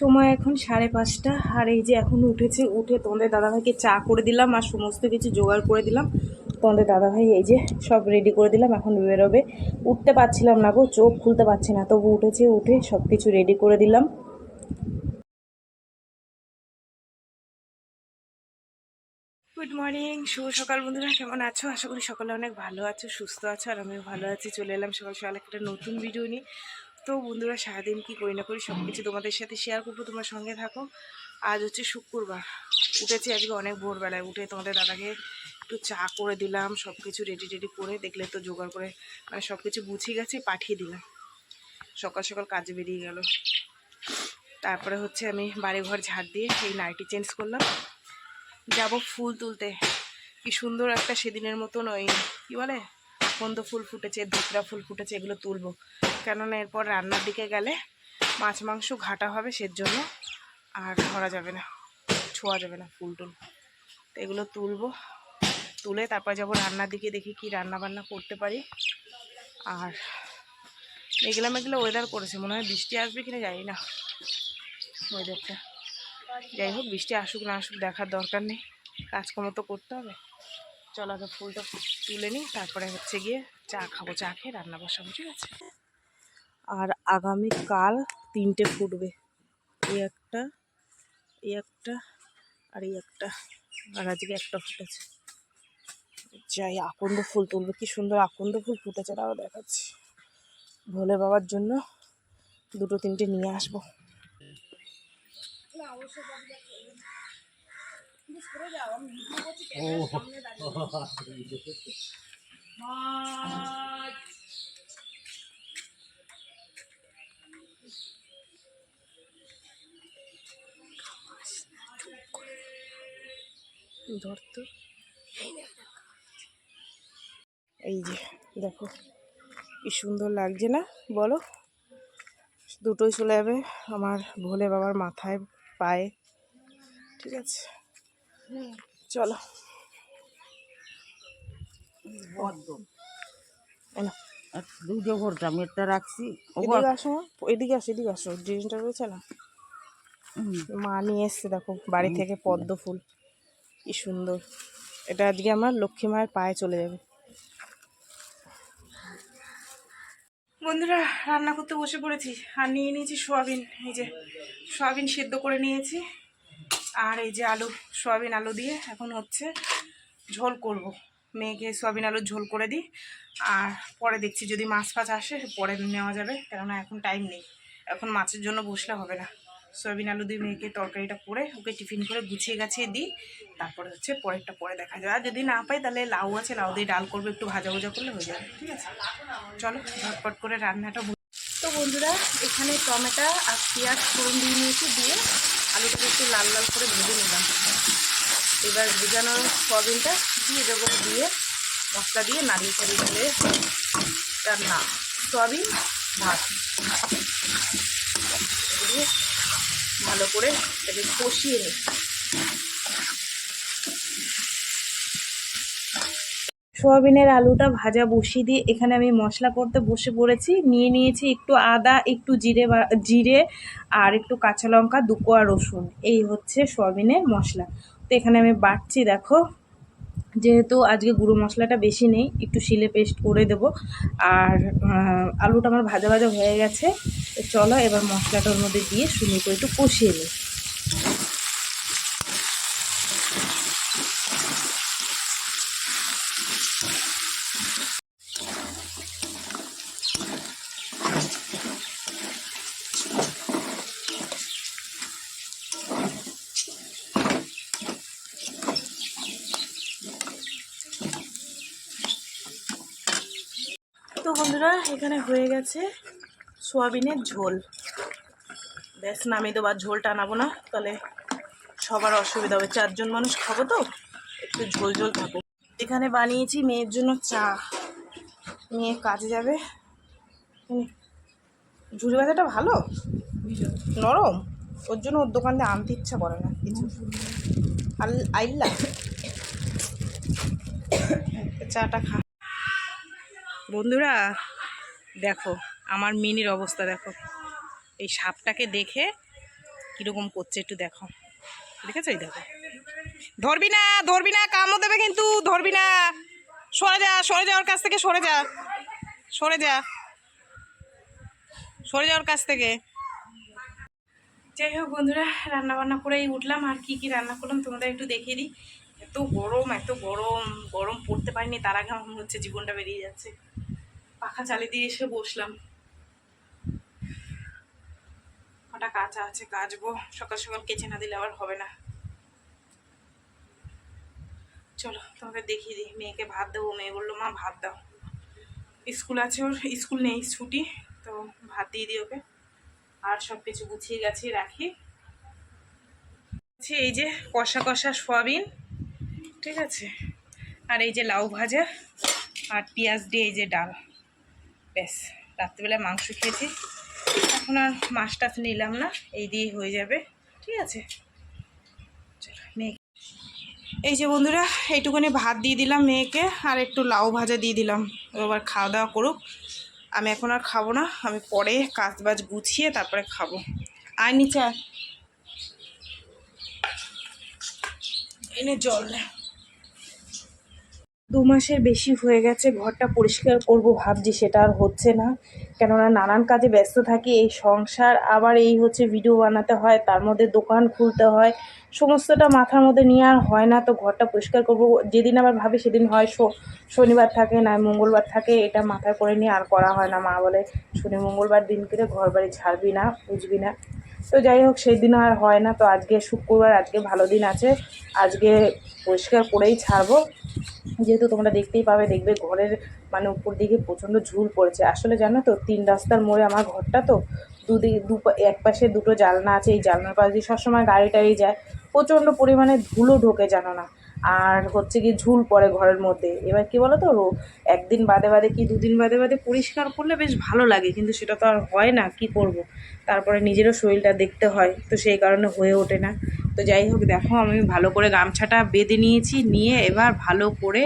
সময় এখন সাড়ে পাঁচটা। আর এই যে এখন উঠেছে, উঠে তোমাদের দাদাভাইকে চা করে দিলাম আর সমস্ত কিছু জোগাড় করে দিলাম। তোমাদের দাদাভাই এই যে সব রেডি করে দিলাম, এখন বেরোবে। উঠতে পারছিলাম না গো, চোখ খুলতে পারছি না। তবু উঠেছে, উঠে সব কিছু রেডি করে দিলাম। গুড মর্নিং শুভ সকাল বন্ধুরা, কেমন আছো? আশা করি সকালে অনেক ভালো আছো, সুস্থ আছো, আর আমিও ভালো আছি। চলে এলাম সকাল সকাল একটা নতুন ভিডিও নিয়ে। তো বন্ধুরা সারাদিন কি করি না করি সব কিছু তোমাদের সাথে শেয়ার করব, তোমার সঙ্গে থাকো। আজ হচ্ছে শুক্রবার। উঠেছি আজকে অনেক ভোরবেলায়, উঠে তোমাদের দাদাকে একটু চা করে দিলাম সব কিছু রেডি টেডি করে, দেখলে তো জোগাড় করে মানে সব কিছু গুছিয়ে গেছে, পাঠিয়ে দিলাম। সকাল সকাল কাজে বেরিয়ে গেল। তারপরে হচ্ছে আমি বাড়িঘর ঝাড় দিয়ে এই নাইটি চেঞ্জ করলাম। যাব ফুল তুলতে। কি সুন্দর একটা সেদিনের মতন ওই, কী বলে? আকন্দ ফুল ফুটেছে ধুতরা ফুল ফুটেছে, এগুলো তুলবো। কেননা এরপর রান্নার দিকে গেলে মাছ, মাংস ঘাটা হবে সের জন্য আর ধরা যাবে না, ছোঁয়া যাবে না ফুল টুল। তো এগুলো তুলবো, তুলে তারপর যাব রান্নার দিকে, দেখি কি রান্না বান্না করতে পারি। আর মেঘলা মেঘলা ওয়েদার করেছে, মনে হয় বৃষ্টি আসবে কিনা জানি না ওয়েদারটা যাই হোক, বৃষ্টি আসুক না আসুক, দেখার দরকার নেই, কাজকর্ম তো করতে হবে। চল আগে ফুলটা তুলে নিই, তারপরে হচ্ছে গিয়ে চা খাব, চা খেয়ে রান্না বসাবো, ঠিক আছে? আর আগামীকাল তিনটে ফুটবে। এই একটা এই একটা আর এই একটা। আর আজকে একটা ফুটেছে যাই, আকন্দ ফুল তুলবে। কি সুন্দর আকন্দ ফুল ফুটেছে, তাও দেখাচ্ছি। ভোলে বাবার জন্য দুটো, তিনটে নিয়ে আসব। ধরতো। এই যে দেখো কি সুন্দর লাগছে না? বলো। দুটোই চলে যাবে আমার ভোলে বাবার মাথায় পায়ে। ঠিক আছে। চলো। দুটো ভরতাম একটা রাখছি। এদিকে আসো এদিকে আসো এদিকে আসো জিনিসটা রয়েছে না? মা নিয়ে এসছে দেখো বাড়ি থেকে পদ্ম ফুল। কি সুন্দর। এটা আজকে আমার লক্ষ্মী মায়ের পায়ে চলে যাবে। বন্ধুরা রান্না করতে বসে পড়েছি। আর নিয়ে নিয়েছি সোয়াবিন। এই যে সোয়াবিন সিদ্ধ করে নিয়েছি। আর এই যে আলু, সোয়াবিন আলু দিয়ে এখন হচ্ছে ঝোল করব। মেয়েকে সোয়াবিন আলুর ঝোল করে দিই। আর পরে দেখছি যদি মাছ ফাছ আসে, পরে নেওয়া যাবে। কেননা এখন টাইম নেই। এখন মাছের জন্য বসলে হবে না। সয়াবিন আলু দিয়ে মেয়েকে তরকারিটা করে, ওকে টিফিন করে গুছিয়ে গাছিয়ে দিই। তারপরে হচ্ছে পরেরটা পরে দেখা যাবে আর যদি না পাই, তাহলে লাউ আছে, লাউ দিয়ে ডাল করব, একটু ভাজা ভাজা করলে হয়ে যাবে, ঠিক আছে? চলো, ঝটপট করে রান্নাটা তো বন্ধুরা, এখানে টমেটো আর পেঁয়াজ ফোড়ন দিয়ে নিয়েছি, দিয়ে আলুটাকে একটু লাল লাল করে ভেজে নিলাম। এবার ভেজানো সয়াবিনটা দিয়ে দেবো, দিয়ে মশলা দিয়ে নাড়িয়ে চাড়িয়ে দিলে রান্না। সয়াবিন, ভাত। ভালো করে এটাকে কষিয়ে নিই সোয়াবিনের আলুটা ভাজা বসিয়ে দিয়ে এখানে আমি মশলা করতে বসে পড়েছি। নিয়ে নিয়েছি একটু আদা, একটু জিরে জিরে আর একটু কাঁচা লঙ্কা দুকোয়া রসুন। এই হচ্ছে সোয়াবিনের মশলা। তো এখানে আমি বাটছি, দেখো। যেহেতু আজকে গুঁড়ো মশলাটা বেশি নেই, একটু শিলে পেস্ট করে দেব। আর আলুটা আমার ভাজা ভাজা হয়ে গেছে। তো চলো এবার মশলাটার মধ্যে দিয়ে সুন্দর করে একটু কষিয়ে নিই। তো বন্ধুরা, এখানে হয়ে গেছে সোয়াবিনের ঝোল। ব্যাস, নামিয়ে দেবো, আর ঝোল টানাবো না। তাহলে সবার অসুবিধা হবে। চারজন মানুষ খাব তো, একটু ঝোল ঝোল থাকুক এখানে বানিয়েছি মেয়ের জন্য চা। মেয়ে কাজে যাবে। ঝুড়ি বাজাটা ভালো? নরম? ওর জন্য ওর দোকান থেকে আনতে ইচ্ছা করে না কিছু। আল- আইল্লা? চাটা খা। বন্ধুরা, দেখো, আমার মিনির অবস্থা, দেখো। এই সাপটাকে দেখে কীরকম করছে একটু দেখো। দেখেছ এই দেখো? ধরবি না ধরবি না কামও দেবে কিন্তু, ধরবি না। সরে যা সরে যা ওর কাছ থেকে, সরে যা। সরে যা। সরে যাওয়ার কাছ থেকে। যাই হোক বন্ধুরা রান্না বান্না করেই উঠলাম। আর কি কি রান্না করলাম তোমাদের একটু দেখিয়ে দিই। এত গরম এত গরম গরম পড়তে পারিনি, তার আগে আমার হচ্ছে জীবনটা বেরিয়ে যাচ্ছে। পাখা চালিয়ে দিয়ে এসে বসলাম। কটা কাঁচা আছে কাচবো, সকাল সকাল কেচে না দিলে আবার হবে না। চলো, তোমাকে দেখিয়ে দিই, মেয়েকে ভাত দেবো। মেয়ে বলল, মা, ভাত দাও। স্কুল আছে ওর, স্কুল নেই, ছুটি, তো ভাত দিয়ে দিই ওকে। আর সব কিছু গুছিয়ে গেছি রাখি। এই যে কষা কষা সয়াবিন, ঠিক আছে? আর এই যে লাউ ভাজা, আর পেঁয়াজ দিয়ে এই যে ডাল। ব্যাস রাত্রিবেলায় মাংস খেয়েছি। এখন আর মাছ টাছ নিলাম না, এই দিয়ে হয়ে যাবে। ঠিক আছে? এই যে বন্ধুরা, এইটুকুনি ভাত দিয়ে দিলাম মেয়েকে, আর একটু লাউ ভাজা দিয়ে দিলাম। এবার খাওয়া দাওয়া করুক। আমি এখন আর খাব না, আমি পরে কাজ বাজ গুছিয়ে তারপরে খাব। আর নিচে এনে জল নে। দু মাসের বেশি হয়ে গেছে, ঘরটা পরিষ্কার করব ভাবছি, সেটা আর হচ্ছে না। কেননা নানান কাজে ব্যস্ত থাকি, এই সংসার, আবার এই হচ্ছে ভিডিও বানাতে হয়, তার মধ্যে দোকান খুলতে হয়, সমস্তটা মাথার মধ্যে নিয়ে আর হয় না, তো ঘরটা পরিষ্কার করব। যেদিন আবার ভাবি সেদিন হয় শনিবার থাকে, না, মঙ্গলবার থাকে, এটা মাথায় করে নিয়ে আর করা হয় না, মা বলে, শনি, মঙ্গলবার দিন করে ঘর বাড়ি ঝাড়বি না, বুঝবি না। তো যাই হোক সেই দিন আর হয় না। তো আজকে শুক্রবার, আজকে ভালো দিন আছে। আজকে পরিষ্কার করেই ছাড়বো। যেহেতু তোমরা দেখতেই পাবে, দেখবে ঘরের মানে উপর দিকে প্রচণ্ড ঝুল পড়েছে। আসলে জানো তো, তিন রাস্তার মোড়ে আমার ঘরটা তো দুদিকে দু এক পাশে দুটো জালনা আছে। এই জালনার পাশ দিয়ে সবসময় গাড়ি টাড়ি যায়। প্রচণ্ড পরিমাণে ধুলো ঢোকে জানো না। আর হচ্ছে কি ঝুল পড়ে ঘরের মধ্যে। এবার কি বলো তো একদিন বাদে বাদে কি দুদিন বাদে বাদে পরিষ্কার করলে বেশ ভালো লাগে, কিন্তু সেটা তো আর হয় না, কি করব? তারপরে নিজেরও শরীরটা দেখতে হয়, তো সেই কারণে হয়ে ওঠে না। তো যাই হোক, দেখো আমি ভালো করে গামছাটা বেঁধে নিয়েছি, নিয়ে এবার ভালো করে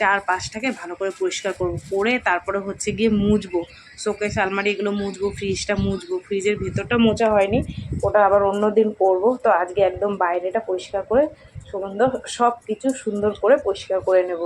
চার পাঁচটাকে ভালো করে পরিষ্কার করব। করে তারপরে হচ্ছে গিয়ে মুছবো। শোকেস আলমারি এগুলো মুছবো ফ্রিজটা মুছবো। ফ্রিজের ভেতরটা মোচা হয়নি, ওটা আবার অন্য দিন করব। তো আজকে একদম বাইরেটা পরিষ্কার করে সুন্দর সব কিছু সুন্দর করে পরিষ্কার করে নেব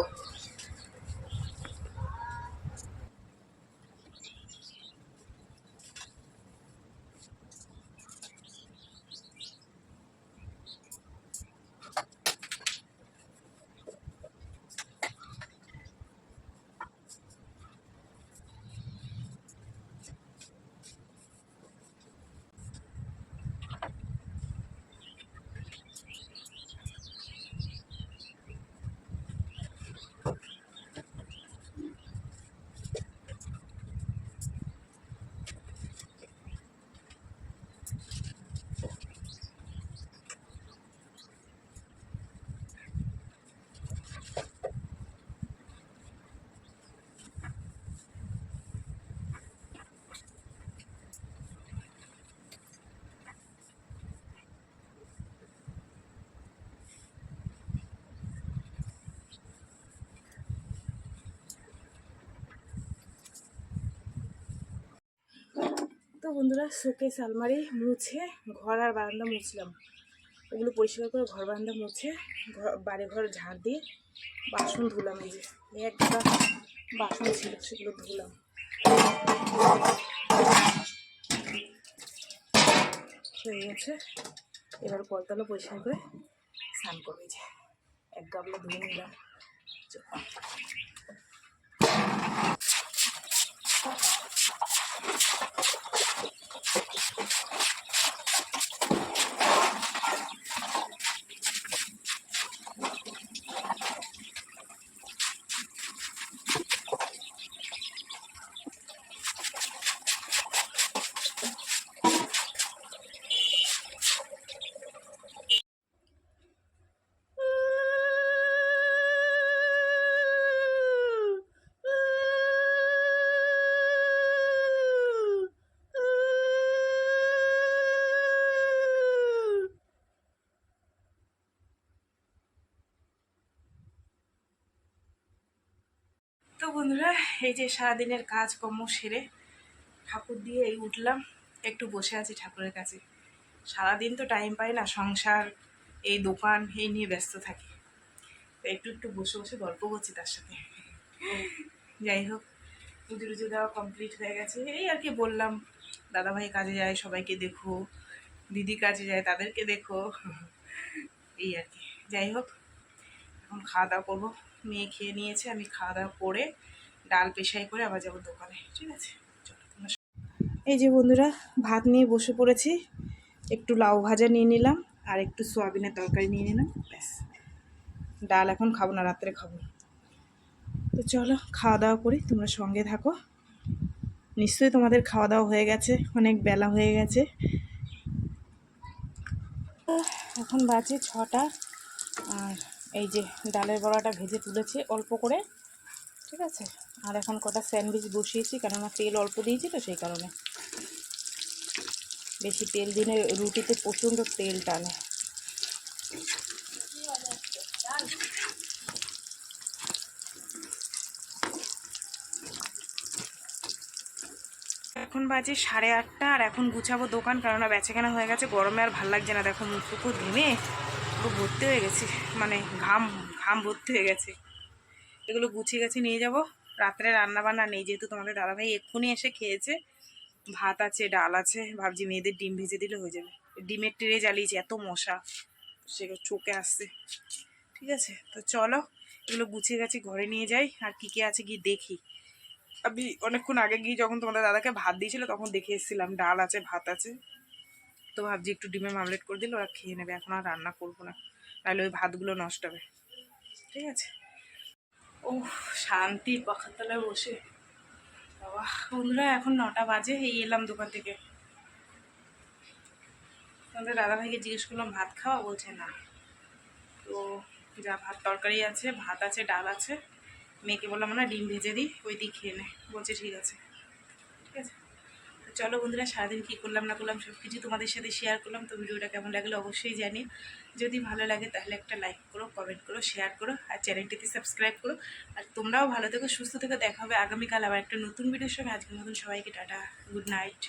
তো বন্ধুরা, শোকেস আলমারি মুছে ঘর আর বারান্দা মুছলাম। ওগুলো পরিষ্কার করে ঘর বারান্দা মুছে ঘর বাড়ি ঘর ঝাড় দিয়ে বাসন ধুলাম এই যে। একটা বাসন ছিল, সেগুলো ধুলাম। হয়ে গেছে। এবার কলতলা পরিষ্কার করে স্নান করবে যে। এক গাবলা ধুয়ে নিলাম। Thank you. বন্ধুরা, এই যে সারাদিনের কাজকর্ম সেরে ঠাকুর দিয়ে এই উঠলাম। একটু বসে আছি ঠাকুরের কাছে। সারাদিন তো টাইম পাই না, সংসার, এই দোকান, এই নিয়ে ব্যস্ত থাকি। একটু একটু বসে বসে গল্প করছি তার সাথে। যাই হোক, পুজো টুজো দেওয়া কমপ্লিট হয়ে গেছে। এই আর কি বললাম, দাদাভাই কাজে যায়, সবাইকে দেখো, দিদি কাজে যায়, তাদেরকে দেখো। এই আর কি। যাই হোক, এখন খাওয়া দাওয়া করব। মেয়ে খেয়ে নিয়েছে, আমি খাওয়া দাওয়া করে ডাল পেশাই করে আবার যাব দোকানে, ঠিক আছে? এই যে বন্ধুরা, ভাত নিয়ে বসে পড়েছি। একটু লাউ ভাজা নিয়ে নিলাম, আর একটু সোয়াবিনের তরকারি নিয়ে নিলাম, ব্যাস। ডাল এখন খাব না, রাত্রে খাব। তো চলো, খাওয়া দাওয়া করি, তোমরা সঙ্গে থাকো। নিশ্চয়ই তোমাদের খাওয়া দাওয়া হয়ে গেছে, অনেক বেলা হয়ে গেছে। এখন বাজে ছটা, আর এই যে ডালের বড়াটা ভেজে তুলেছি, অল্প করে, ঠিক আছে? আর এখন কটা স্যান্ডউইচ বসিয়েছি, কেননা তেল অল্প দিয়েছি তো সেই কারণে। বেশি তেল দিলে রুটিতে প্রচণ্ড তেল টানে। এখন বাজে সাড়ে আটটা, আর এখন গুছাবো দোকান, কেননা বেচাকেনা হয়ে গেছে গরমে আর ভালো লাগছে না। দেখো মুখ টুকু ঘেমে পুরো ভর্তি হয়ে গেছে মানে ঘাম ঘাম ভর্তি হয়ে গেছে। এগুলো গুছিয়ে গেছে নিয়ে যাব। রাত্রে রান্না বান্না নেই, যেহেতু তোমাদের দাদাভাই এক্ষুনি এসে খেয়েছে। ভাত আছে, ডাল আছে, ভাবছি মেয়েদের ডিম ভেজে দিলে হয়ে যাবে। ডিমের ট্রে জ্বালিয়েছি, এত মশা। সে চোখে আসছে। ঠিক আছে, তো চলো, এগুলো গুছিয়ে গেছি ঘরে নিয়ে যাই, আর কী কী আছে গিয়ে দেখি। আমি অনেকক্ষণ আগে গিয়ে যখন তোমাদের দাদাকে ভাত দিয়েছিল, তখন দেখে এসেছিলাম, ডাল আছে, ভাত আছে। তো ভাবছি একটু ডিমের মামলেট করে দিলে ওরা খেয়ে নেবে, এখন আর রান্না করব না। তাহলে ওই ভাতগুলো নষ্ট হবে। ঠিক আছে? ও শান্তি পাখার তলায় বসে। বাবা, বন্ধুরা, এখন নটা বাজে, এই এলাম দোকান থেকে। তোমাদের দাদাভাইকে জিজ্ঞেস করলাম, ভাত খাওয়া? বলছে, না। তো যা ভাত তরকারি আছে, ভাত আছে, ডাল আছে। মেয়েকে বললাম, না, ডিম ভেজে দিই, ওই দিক খেয়ে নে। বলছে, ঠিক আছে। ঠিক আছে। চলো বন্ধুরা, সারাদিন কী করলাম, না করলাম সব কিছু তোমাদের সাথে শেয়ার করলাম। তো ভিডিওটা কেমন লাগল অবশ্যই জানি। যদি ভালো লাগে তাহলে একটা লাইক করো কমেন্ট করো শেয়ার করো, আর চ্যানেলটিতে সাবস্ক্রাইব করো। আর তোমরাও ভালো থেকো, সুস্থ থেকে, দেখা হবে আগামীকাল আবার একটা নতুন ভিডিওর সঙ্গে। আজকের মতন সবাইকে টাটা গুড নাইট